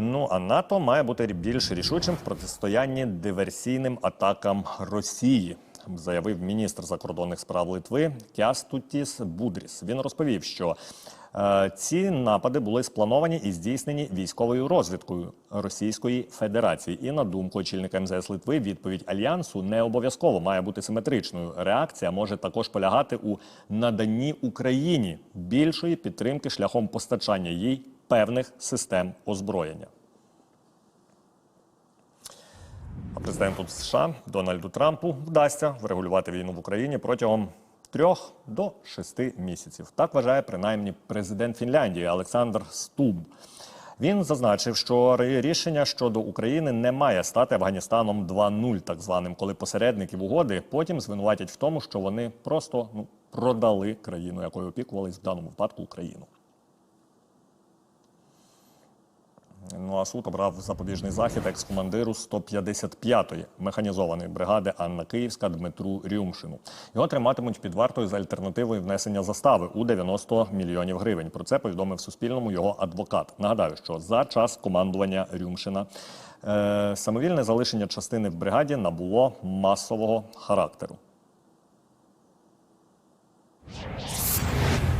Ну а НАТО має бути більш рішучим в протистоянні диверсійним атакам Росії. Заявив міністр закордонних справ Литви Кястутіс Будріс. Він розповів, що е, ці напади були сплановані і здійснені військовою розвідкою Російської Федерації. І на думку очільника МЗС Литви, відповідь альянсу не обов'язково має бути симетричною. Реакція може також полягати у наданні Україні більшої підтримки шляхом постачання їй певних систем озброєння. Президенту США Дональду Трампу вдасться врегулювати війну в Україні протягом трьох до шести місяців. Так вважає принаймні президент Фінляндії Олександр Стуб. Він зазначив, що рішення щодо України не має стати Афганістаном 2.0, так званим, коли посередників угоди потім звинуватять в тому, що вони просто ну, продали країну, якою опікувались в даному випадку Україну. Ну а суд обрав запобіжний захід екс-командиру 155-ї механізованої бригади Анна Київська Дмитру Рюмшину. Його триматимуть під вартою за альтернативою внесення застави у 90 мільйонів гривень. Про це повідомив Суспільному його адвокат. Нагадаю, що за час командування Рюмшина е, самовільне залишення частини в бригаді набуло масового характеру.